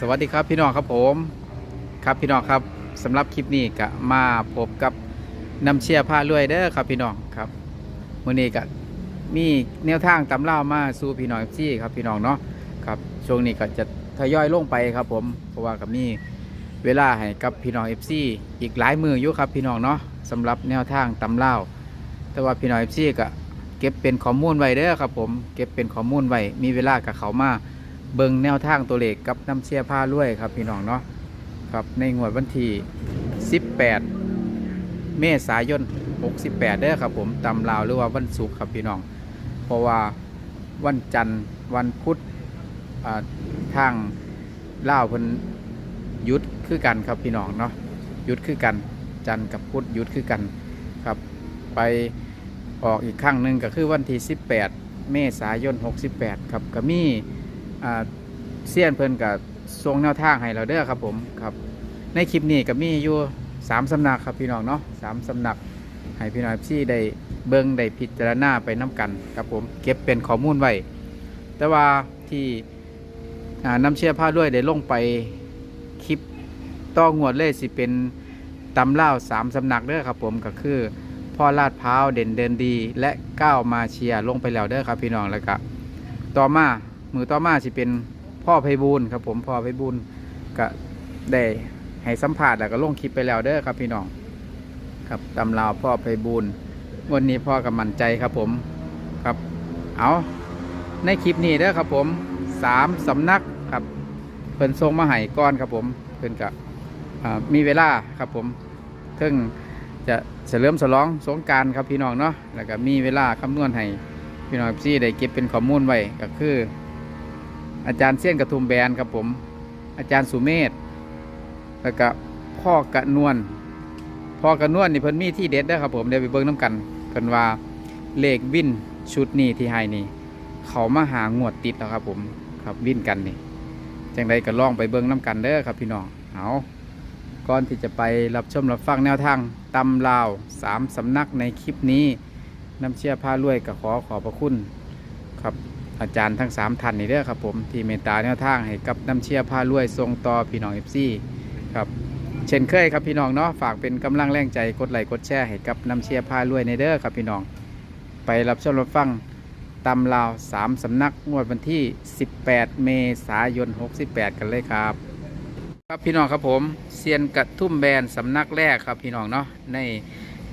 สวัสดีครับพี่น้องครับผมครับพี่น้องครับสำหรับคลิปนี้ก็มาพบกับน้ำเชียร์ผ้ารวยเด้อครับพี่น้องครับมื้อนี้ก็มีแนวทางตำเล่ามาสู่พี่น้องซี่ครับพี่น้องเนาะครับช่วงนี้ก็จะทยอยลงไปครับผมเพราะว่ากับมีเวลาให้กับพี่น้อง FC อีกหลายมืออยู่ครับพี่น้องเนาะสำหรับแนวทางตำเล่าแต่ว่าพี่น้อง FC ก็เก็บเป็นข้อมูลไว้เด้อครับผมเก็บเป็นข้อมูลไว้มีเวลากับเขามา เบิงแนวทางตัวเลขกับน้ำเชียผ้าล้วยครับพี่น้องเนาะครับในงวดวันที่ 18 เมษายน 68เด้อครับผมตำลาวหรือว่าวันศุกร์ครับพี่น้อง เพราะว่าวันจันทร์วันพุธอ่าทางลาวเพิ่นยุดคือกันครับพี่น้องเนาะยุดคือกันจันทร์กับพุธยุดคือกันครับไปออกอีกครั้งหนึ่งก็คือวันที่ 18 เมษายน 68 ครับก็มี่ เซียนเพิ่นกับทรงแนวทางให้เราเด้อครับผมครับ ในคลิปนี้ก็มีอยู่สามสำนักครับพี่น้องเนาะสามสำนักให้พี่น้องที่ได้เบิ่งได้พิจารณาไปน้กันครับผมเก็บเป็นข้อมูลไว้แต่ว่าที่น้ำเชื่อผ้าด้วยได้ลงไปคลิปต้องวดเลยสิเป็นตำเล่าสามสำนักเด้อครับผมก็คือพ่อลาดพร้าวเด่นเดินดี และก้าวมาเชียร์ลงไปแล้วเด้อครับพี่น้องแล้วก็ต่อมา มือต่อมาสิเป็นพ่อไพบูลครับผมพ่อไพบูลก็ได้ให้สัมภาษณ์แล้วก็ลงคลิปไปแล้วเด้อครับพี่น้องครับตำราวพ่อไพบูลวันนี้พ่อกับมั่นใจครับผมครับเอาในคลิปนี้เด้อครับผมสามสำนักครับเพิ่นทรงมาให้ก้อนครับผมเพิ่นกับมีเวลาครับผมเพิ่งจะเฉลิมฉลองสงกรารครับพี่น้องเนาะแล้วก็มีเวลาคำนวณให้พี่น้องซี่ได้เก็บเป็นข้อมูลไว้ก็คือ อาจารย์เสี้ยนกระทุมแบนครับผม อาจารย์สุเมธแล้วก็พ่อกระนวลพ่อกระนวลนี่เพิ่นมีที่เด็ดเด้ครับผมเดี๋ยวไปเบิ่งน้ำกันเพิ่นว่าเลขวินชุดนี้ที่ให้นี่ เขามาหางวดติดแล้วครับผมครับวินกันนี่จังใดก็ลองไปเบิ่งน้ำกันเด้อครับพี่น้องเอาก่อนที่จะไปรับชมรับฟังแนวทางตำลาวสามสำนักในคลิปนี้น้ำเชื่อผ้ารวยก็ขอขอบพระคุณครับ อาจารย์ทั้งสามท่านนี่เด้อครับผมที่เมตตาแนวทางให้กับน้ำเชื่อผ้ารวยทรงต่อพี่น้องเอฟซีครับเช่นเคยครับพี่น้องเนาะฝากเป็นกำลังแรงใจกดไลค์กดแชร์ให้กับน้ำเชื่อผ้ารวยในเด้อครับพี่น้อง ไปรับชมรับฟังตำลาวสามสำนักงวดวันที่ 18 เมษายน 68 กันเลยครับ ครับพี่น้องครับผมเซียนกระทุ่มแบนสำนักแรกครับพี่น้องเนาะใน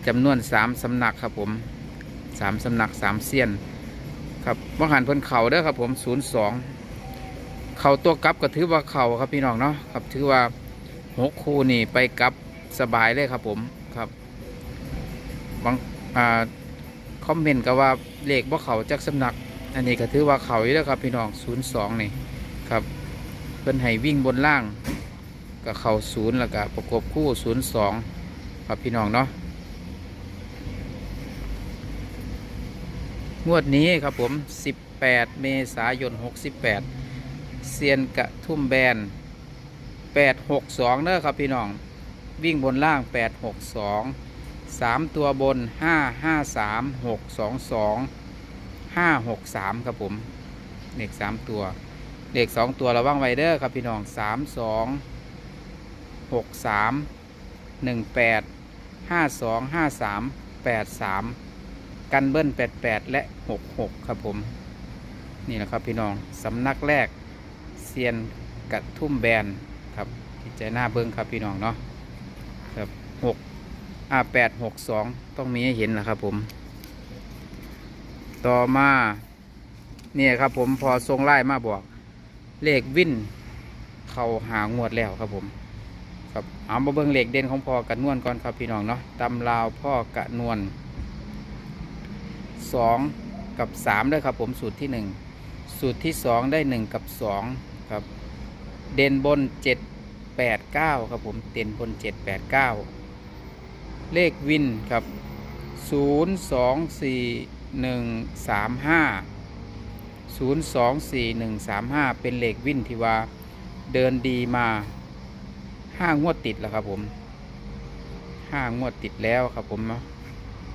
จำนวนสามสำนักครับผมสามสำนักสามเซียน ครับว่หันเพิ่นเข่าเด้อครับผมศูนย์สองเข่าตัวกลับก็ถือว่าเข่าครับพี่น้องเนาะครับถือว่าหกคู่นี่ไปกลับสบายเลยครับผมครับบางอ่าคอมเมนต์ก็ว่าเลขว่เข่าจากสำนัก อันนี้ก็ถือว่าเข่าอยู่แล้วครับพี่น้องศูนย์สองนี่ครับเพิ่นให้วิ่งบนล่างก็เข่าศูนย์แล้วก็ประกบคู่ศูนย์สองครับพี่น้องเนาะ งวดนี้ครับผม 18 เมษายน 68 เซียนกระทุ่มแบน 862เนอะครับพี่น้อง วิ่งบนล่าง 862 3 ตัวบน 553 622 563 ครับผมเลข3ตัวเลข2ตัวระวังไวเดอร์ครับพี่น้อง 32 63 18 52 53 83 กันเบิ้ล88และ66ครับผม นี่นะครับพี่น้องสำนักแรกเซียนกระทุ่มแบนครับพิจารณาเบิ้งครับพี่น้องเนาะครับ6อ่า8 6 2ต้องมีให้เห็นนะครับผม ต่อมาเนี่ยครับผมพอทรงไล่มาบอก เลขวิ่นเขาหางวดแล้วครับผมครับเอามาเบิ้งเลขเด่นของพ่อกระนวลก่อนครับพี่น้องเนาะตำราวพ่อกระนวล สองกับสามด้วยครับผมสูตรที่หนึ่งสูตรที่สองได้หนึ่งกับสองครับ เด่นบนเจ็ดแปดเก้าครับผมเด่นบนเจ็ดแปดเก้าเลขวินครับศูนย์สองสี่หนึ่งสามห้าศูนย์สองสี่หนึ่งสามห้าเป็นเลขวินที่ว่าเดินดีมาห้างวดติดแล้วครับผมห้างวดติดแล้วครับผมเนาะ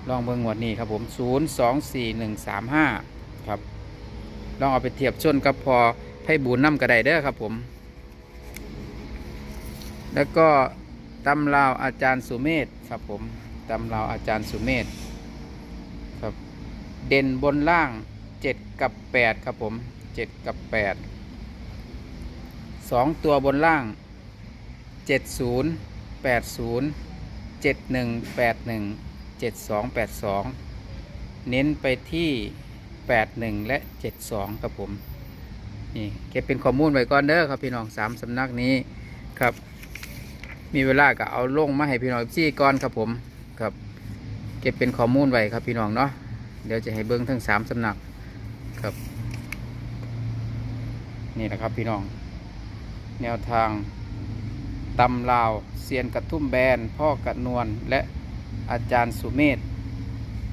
ลองเบิ่งงวดนี้ครับผม0 2 4 1 3 5ครับ ลองเอาไปเทียบชนกับพอไพ่บูนน้ำกระไดเด้อครับผม แล้วก็ตำราวอาจารย์สุเมธครับผมตำราวอาจารย์สุเมธครับ เด่นบนล่างเจ็ดกับแปดครับผมเจ็ดกับแปดสองตัวบนล่างเจ็ดศูนย์แปดศูนย์เจ็ดหนึ่งแปดหนึ่ง เจ็ดสองแปดสองเน้นไปที่แปดหนึ่งและเจ็ดสองครับผม นี่เก็บเป็นข้อมูลไว้ก่อนเด้อครับพี่น้องสามสำนักนี้ครับ มีเวลาก็เอาลงมาให้พี่น้องซี่ก่อนครับผมครับ เก็บเป็นข้อมูลไว้ครับพี่น้องเนาะเดี๋ยวจะให้เบิ้งทั้งสามสำนักครับ นี่แหละครับพี่น้อง แนวทางตำลาวเซียนกระทุ่มแบน พ่อกระนวลและ อาจารย์สุเมธ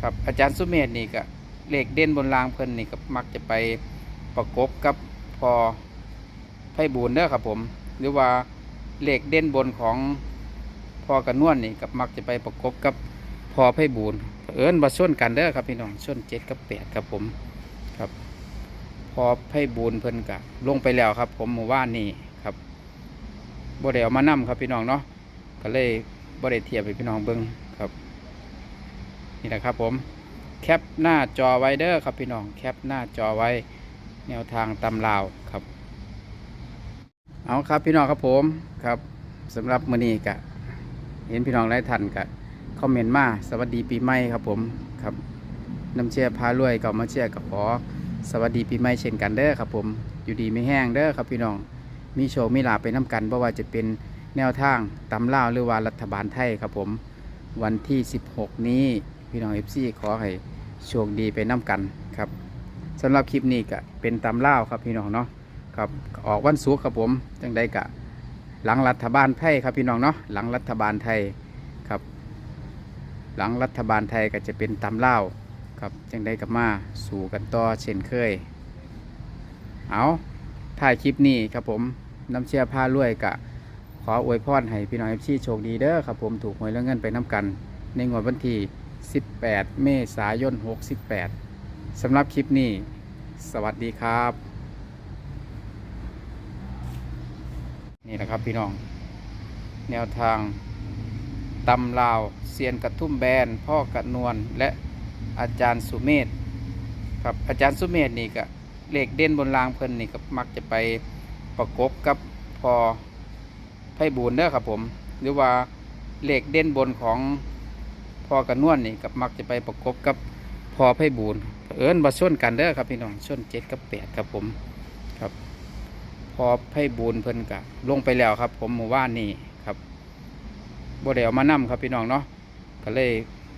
ครับอาจารย์สุเมธนี่ก็เลขเด่นบนรางเพิ่นนี่ก็มักจะไปประกบกับพอไพ่บูนเด้อครับผม หรือว่าเลขเด่นบนของพอกระนวลนี่ก็มักจะไปประกบกับพอไพ่บูนเอิญมาส้นกันเด้อครับพี่น้องส้นเจ็ดกับแปดครับผมครับ พอไพ่บูนเพิ่นกะลงไปแล้วครับ ผมหมู่บ้านนี่ครับบ่ได้เอามานํครับพี่น้องเนาะก็เลยบ่ได้เทียบให้พี่น้องเบิ่ง ครับ นี่แหละครับผมแคปหน้าจอไว้เด้อครับพี่น้องแคปหน้าจอไว้แนวทางตำลาวครับ เอาครับพี่น้องครับผมครับสำหรับมือนี้กะ เห็นพี่น้องหลายท่านกะคอมเมนต์มาสวัสดีปีใหม่ครับผมครับน้ำเชียร์พารวยก็มาเชียร์กับขอสวัสดีปีใหม่เช่นกันเด้อครับผมอยู่ดีไม่แห้งเด้อครับพี่น้องมีโชว์มีลาไปน้ำกันเพราะว่าจะเป็นแนวทางตำล่าวหรือว่ารัฐบาลไทยครับผม วันที่ 16 นี้พี่น้องเอฟซีขอให้โชคดีไปน้ำกันครับสำหรับคลิปนี้ก็เป็นตำล่าครับพี่น้องเนาะครับออกวันศุกร์ครับผมจังใดกะหลังรัฐบาลไทยครับพี่น้องเนาะหลังรัฐบาลไทยครับ หลังรัฐบาลไทยก็จะเป็นตำล่าครับจังได้กับมาสู่กันต่อเช่นเคย เอาถ่ายคลิปนี้ครับผมน้ำเชียร์ผ้ารวยกะ ขออวยพรให้พี่น้องเอฟซีโชคดีเด้อครับผมถูกหวยแล้วเงินไปน้ำกัน ในงวดวันที่ 18 เมษายน 68สำหรับคลิปนี้ สวัสดีครับ นี่แหละครับพี่น้อง แนวทางตำลาวเซียนกระทุ่มแบน พ่อกระนวลและอาจารย์สุเมธครับอาจารย์สุเมธนี่ก็เลขเด่นบนรางเพิ่นนี่ก็มักจะไปประกบกับพอ ไพ่บูนเด้อครับผม หรือว่าเลขเด่นบนของพอกระนวลนี่ก็มักจะไปประกบกับพอไพ่บูนเอิญมาส้นกันเด้อครับพี่น้องส้นเจ็ดกับแปดครับผมครับ พอไพ่บูนเพิ่นกะลงไปแล้วครับ ผมหมู่บ้านนี่ครับบ่ได้เอามานํครับพี่น้องเนาะก็เลย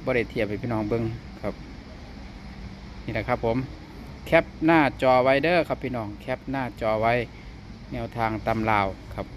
บ่ได้เทียบให้พี่น้องเบิ่งครับ นี่แหละครับผมแคปหน้าจอไว้เด้อครับพี่น้องแคปหน้าจอไว้แนวทางตำลาวครับ